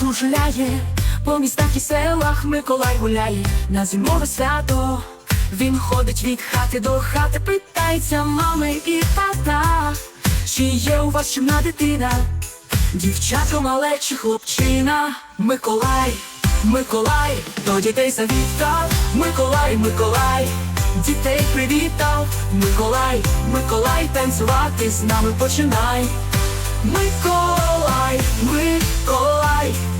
кружляє, по містах і селах Миколай гуляє. На зимове свято. Він ходить від хати до хати, питається мами і тата, чи є у вас чимна дитина, дівчатко мале чи хлопчина, Миколай, Миколай, до дітей завітав, Миколай, Миколай, дітей привітав, Миколай, Миколай, танцювати з нами починай. Миколай, Миколай,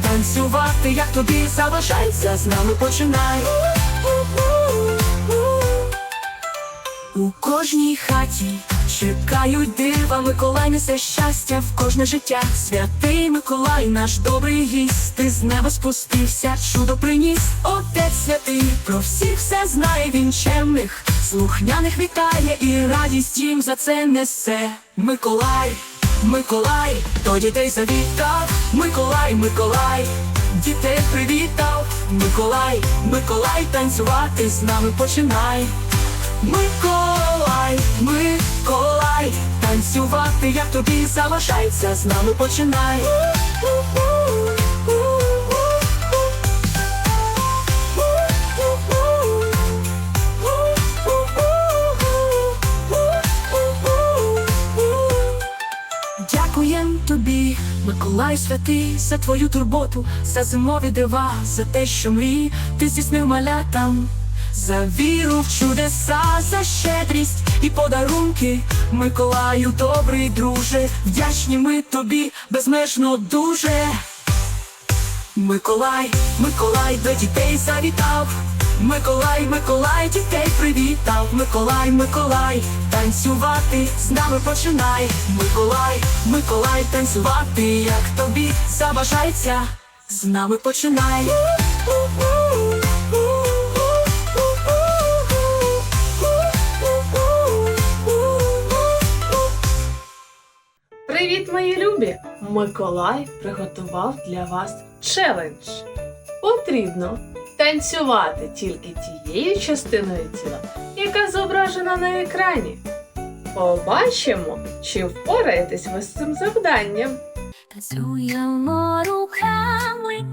танцювати, як тобі залишається, з нами починай. У кожній хаті чекають дива, Миколай несе щастя в кожне життя. Святий Миколай, наш добрий гість, ти з неба спустився, чудо приніс. Отець святий, про всіх все знає, він чемних, слухняних вітає і радість їм за це несе. Миколай, Миколай, то дітей завітав, Миколай, Миколай, дітей привітав, Миколай, Миколай, танцювати з нами починай. Миколай, Миколай, танцювати, як тобі залишається, з нами починай. Миколай святий, за твою турботу, за зимові дива, за те, що мрій, ти здійснив малятам, за віру в чудеса, за щедрість і подарунки, Миколаю, добрий друже, вдячні ми тобі безмежно дуже. Миколай, Миколай до дітей завітав. Миколай, Миколай, дітей привітав. Миколай, Миколай, танцювати з нами починай. Миколай, Миколай, танцювати, як тобі забажається, з нами починай. Привіт, мої любі! Миколай приготував для вас челендж. Потрібно танцювати тільки тією частиною тіла, яка зображена на екрані. Побачимо, чи впораєтесь ви з цим завданням. Танцюємо руками,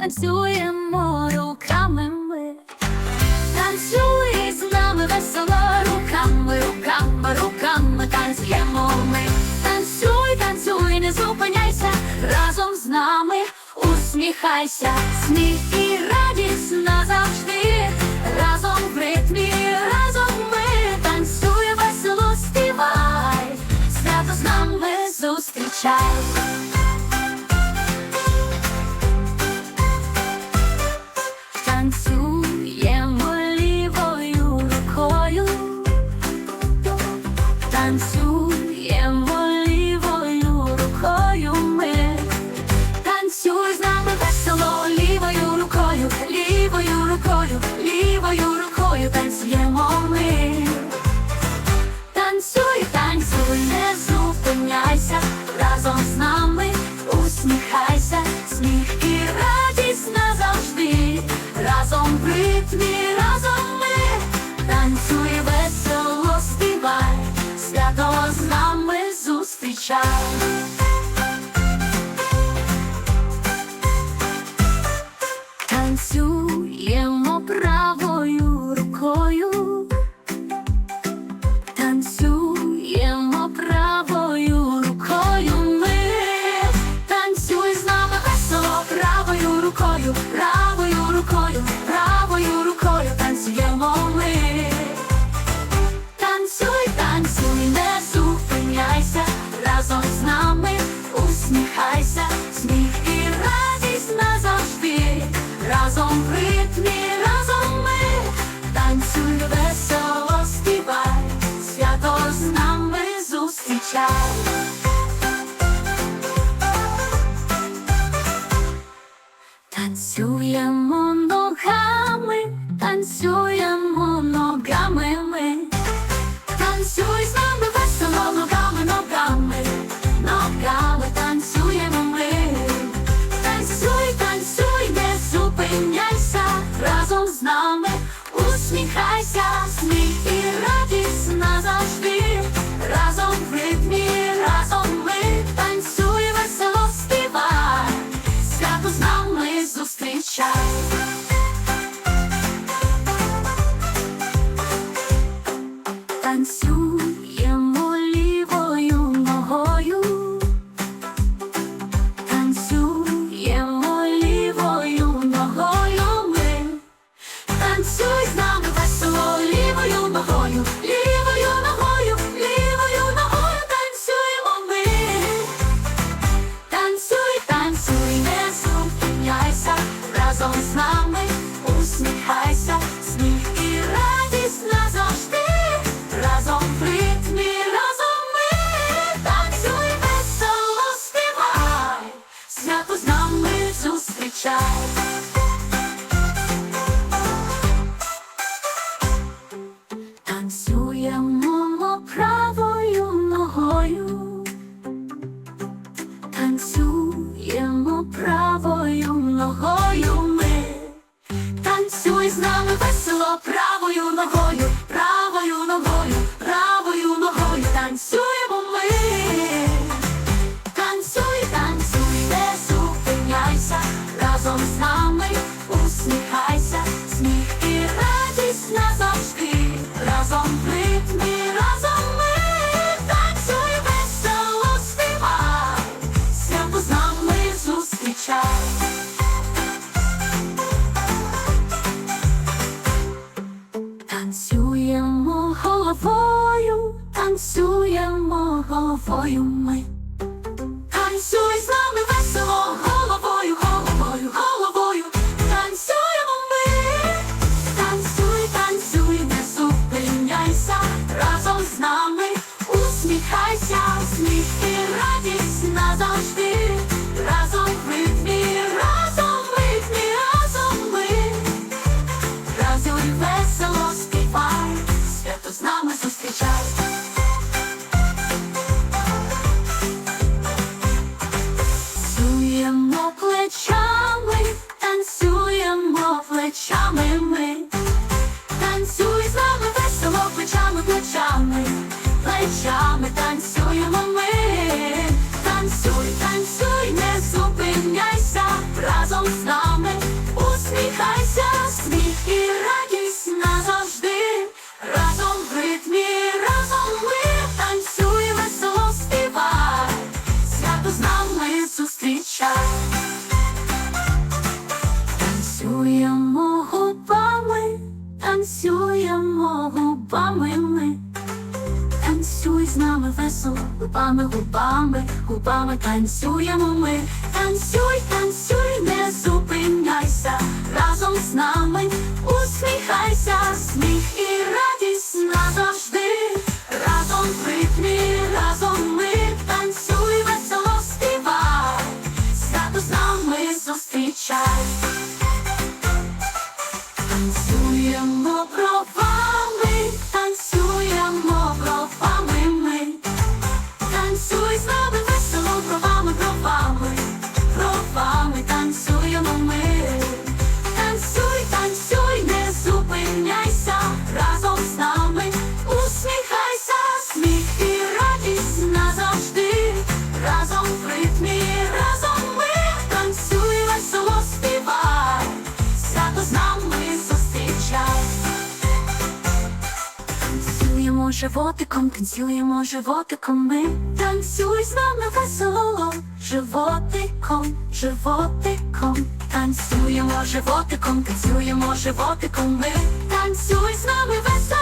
танцюємо руками ми. Танцюй з нами весело руками, руками, руками танцюємо ми. Танцюй, танцюй, не зупиняйся, разом з нами усміхайся, сміх і радість назавжди, зустрічай. стовпами танцюємо ми танцюємо. животиком, танцюємо животиком, ми танцюй з нами весело, животиком, животиком, танцюємо животиком, танцюємо животиком, ми танцюй з нами весело.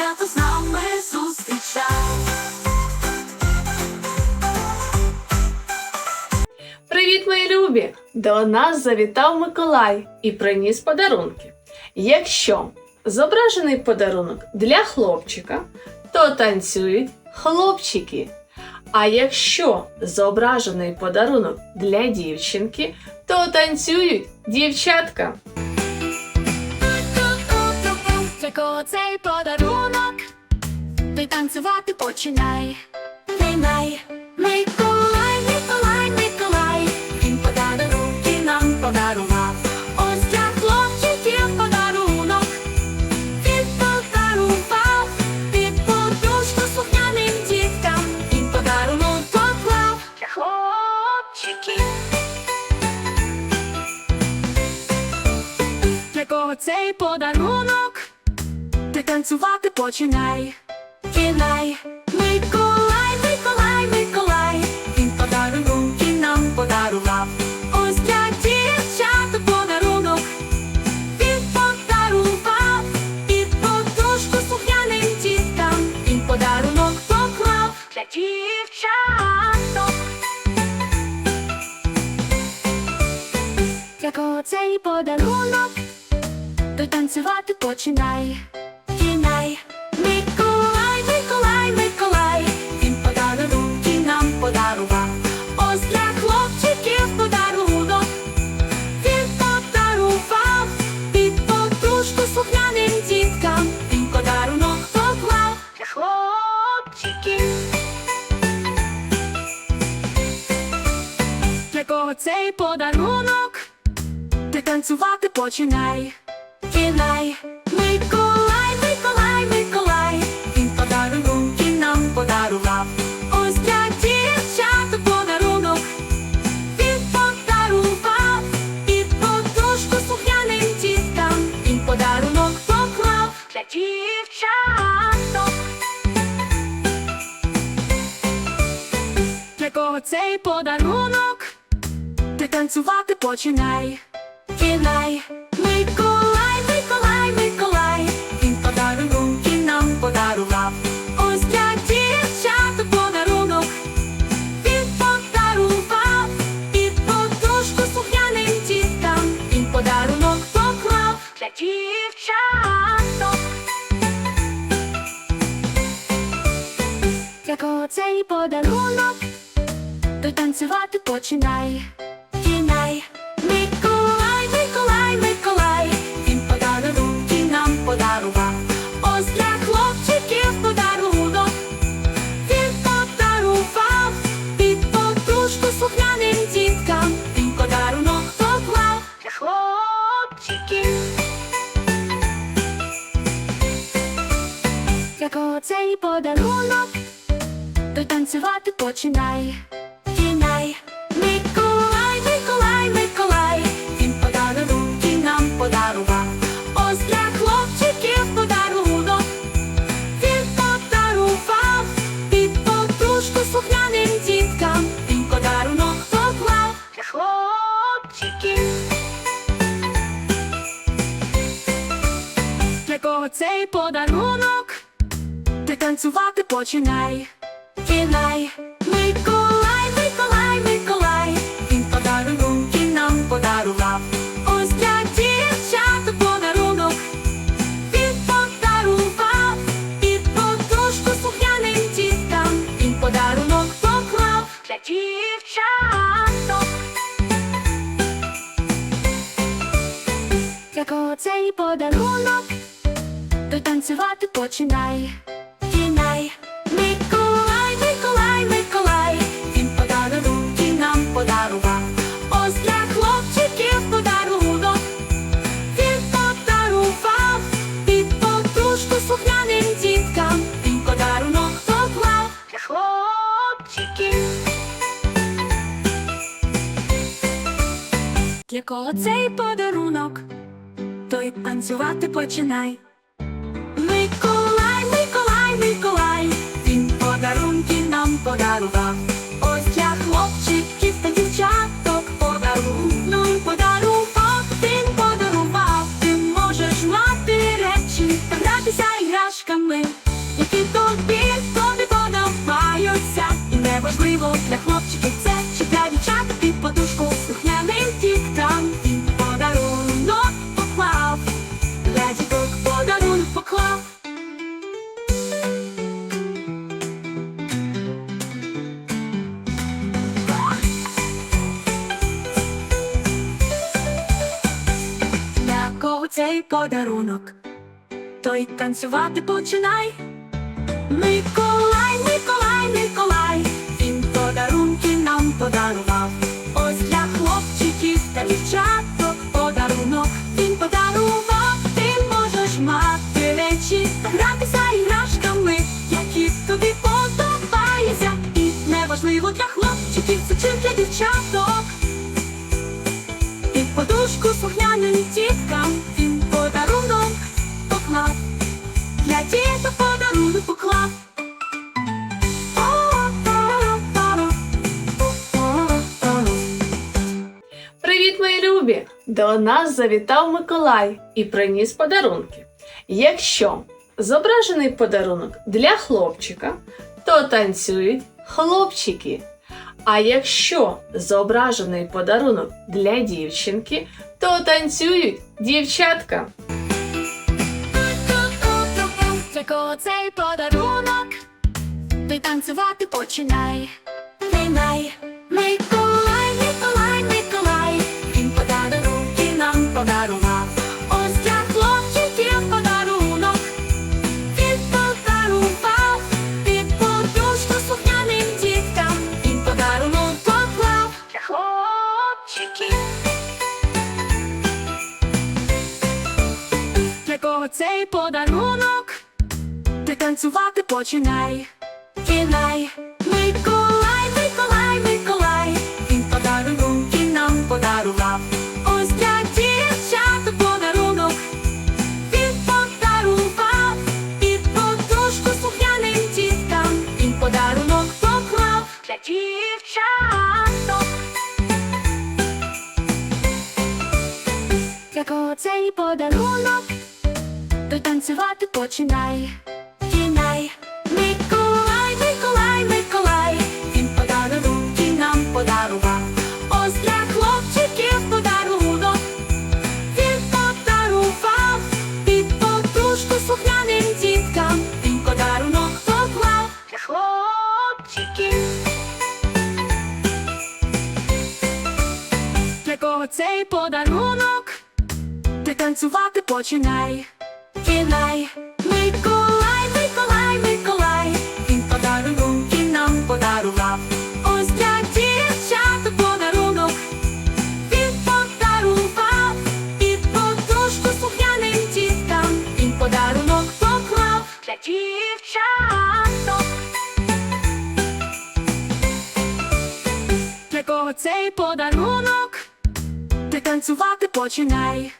свято з нами зустрічай. Привіт, мої любі! До нас завітав Миколай і приніс подарунки. Якщо зображений подарунок для хлопчика, то танцюють хлопчики. А якщо зображений подарунок для дівчинки, то танцюють дівчатка. Цей подарунок ти танцювати починай. Миколай, Миколай, Миколай, Миколай, він подарунки нам подарував. Ось для хлопчиків подарунок, він подарував, під подушку слухняним діткам, він подарунок поклав для хлопчиків. Для кого цей подарунок? Ти танцювати починай. Кінай, Миколай, Миколай, Миколай, він подарунки нам подарував. Ось для дівчат подарунок. Він подарував під подушку слухняним діткам. Він подарунок поклав для дівчаток. Для кого цей подарунок? то танцювати починай. Танцювати починай. Кінай, Миколай, Миколай, Миколай, він подарунки нам подарував. Ось для дівчат подарунок. Він подарував під подушку слухняним діткам. Він подарунок поклав для дівчаток. Для кого цей подарунок? Ти танцювати починай. Кінай, Миколай, Миколай, Миколай, він подарунки нам подарував. Ось для дівчат подарунок. Він подарував під подушку слухняним діткам. Він подарунок поклав для дівчаток. Для кого цей подарунок? то танцювати починай. Цей подарунок? Ти танцювати починай. Кінай, Миколай, Миколай, Миколай, він подарунки нам подарував. Ось для дівчат подарунок. Він подарував під подушку слухняним діткам. Він подарунок поклав для дівчаток. Для кого цей подарунок? То танцювати починай. Кінай, Миколай, Миколай, Миколай, він подарунки нам подарував. Ось для хлопчиків подарунок. Він подарував під подушку слухняним діткам. Він подарунок поклав для хлопчиків. Для кого цей подарунок? Той танцювати починай. Подарував. Ось я хлопчиків та дівчаток подарунок подарував, він подарував. Ти можеш мати речі та гратися іграшками, подарунок, то й танцювати починай. Миколай, Миколай, Миколай, він подарунки нам подарував. Ось для хлопчиків та дівчаток подарунок він подарував. Ти можеш мати речі, гратися іграшками, які тобі подобаються. І неважливо для хлопчиків, це чи для дівчаток. Під подушку слухняним діткам він подарунок поклав. Для діток подарунок поклав. Привіт, мої любі! До нас завітав Миколай і приніс подарунки. Якщо зображений подарунок для хлопчика, то танцюють хлопчики. А якщо зображений подарунок для дівчинки, то танцюють дівчатка. Для цей подарунок, ти танцювати починай. Минай, Миколай, починай. Кінай, Миколай, Миколай, Миколай, він подарунки нам подарував. Ось для дівчат подарунок. Він подарував під подушку слухняним діткам. Він подарунок поклав для дівчаток. Для кого цей подарунок? то танцювати починай. Танцювати починай. Кінай, Миколай, Миколай, Миколай, він подарунки нам подарував. Ось для дівчат подарунок. Він подарував під подушку слухняним діткам. Він подарунок поклав для дівчаток. Для кого цей подарунок? Ти танцювати починай.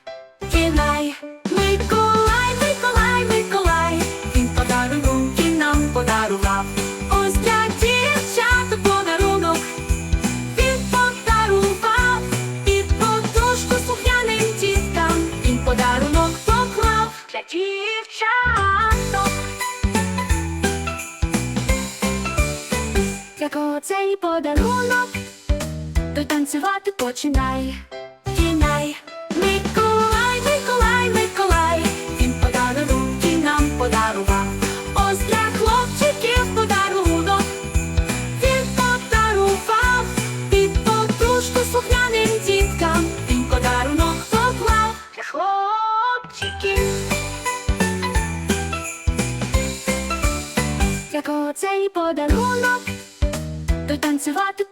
Кінай, Миколай, Миколай, Миколай, він подарунки нам подарував. Ось для дівчат подарунок. Він подарував під подушку слухняним діткам. Він подарунок поклав для дівчаток. Для кого цей подарунок? то танцювати починай.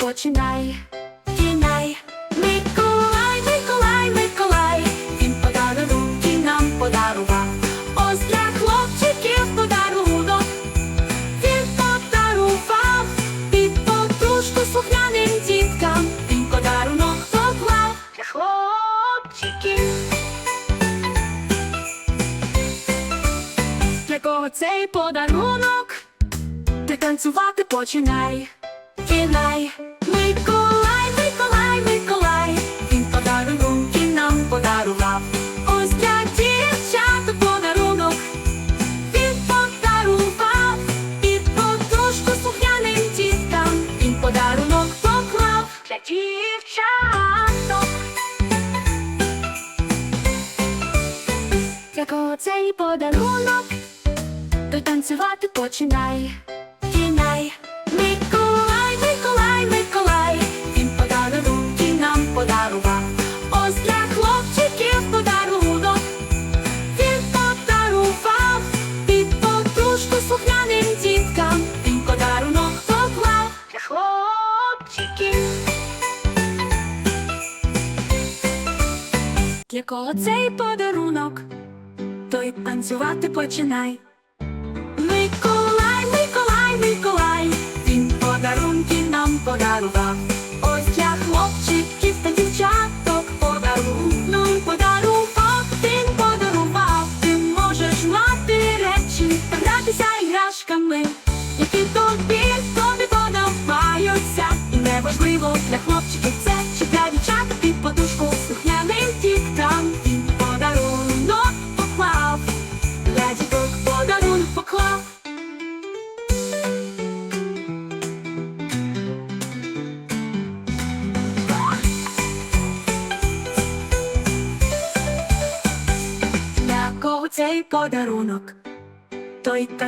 Починай. Кінай, Миколай, Миколай, Миколай, він подарунки нам подарував. Ось для хлопчиків подарунок. Він подарував під подушку слухняним діткам. Він подарунок поклав для хлопчиків. Для кого цей подарунок? Ти танцювати починай. Кінай, подарунок, то танцювати починай. Кінай, Миколай, Миколай, Миколай, він подарунки нам подарував. Ось для хлопчиків подарунок. Він подарував під подушку слухняним діткам. Він подарунок поклав для хлопчиків. Для кого цей подарунок? Танцювати починай. Миколай, Миколай, Миколай, він подарунки нам подарував. Ось для хлопчиків та дівчаток подарунок подарував, він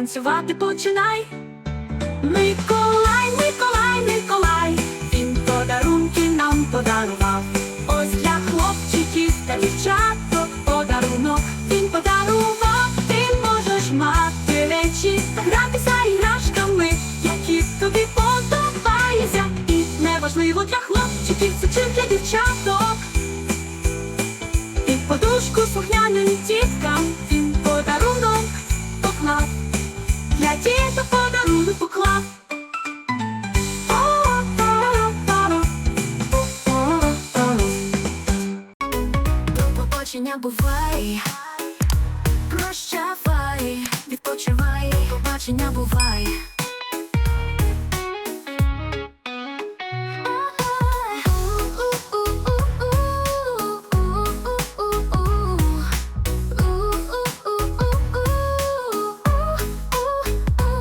танцювати починай. Миколай, Миколай, Миколай, він подарунки нам подарував. Ось для хлопчиків та дівчаток подарунок він подарував. Ти можеш мати речі гратися іграшками, які тобі подобаються. І неважливо для хлопчиків це чи для дівчаток. Під подушку слухняним діткам Діток подарунок поклав. Побачення бувай, прощавай, відпочивай, побачення бувай.